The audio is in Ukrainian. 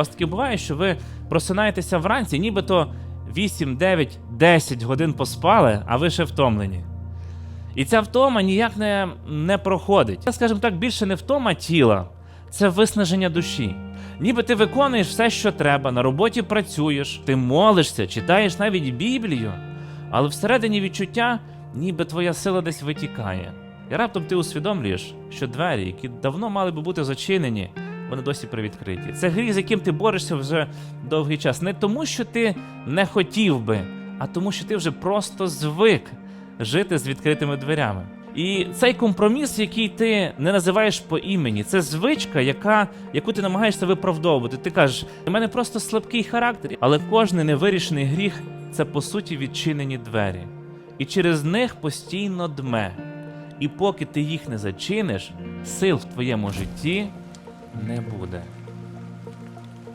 вас таки буває, що ви просинаєтеся вранці, нібито 8, 9, 10 годин поспали, а ви ще втомлені. І ця втома ніяк не, не проходить. Це, скажімо так, більше не втома тіла, це виснаження душі. Ніби ти виконуєш все, що треба, на роботі працюєш, ти молишся, читаєш навіть Біблію, але всередині відчуття, ніби твоя сила десь витікає. І раптом ти усвідомлюєш, що двері, які давно мали би бути зачинені, вони досі привідкриті. Це гріх, з яким ти борешся вже довгий час. Не тому, що ти не хотів би, а тому, що ти вже просто звик жити з відкритими дверями. І цей компроміс, який ти не називаєш по імені, це звичка, яка, яку ти намагаєшся виправдовувати. Ти кажеш, у мене просто слабкий характер, але кожний невирішений гріх це по суті відчинені двері. І через них постійно дме. І поки ти їх не зачиниш, сил в твоєму житті не буде.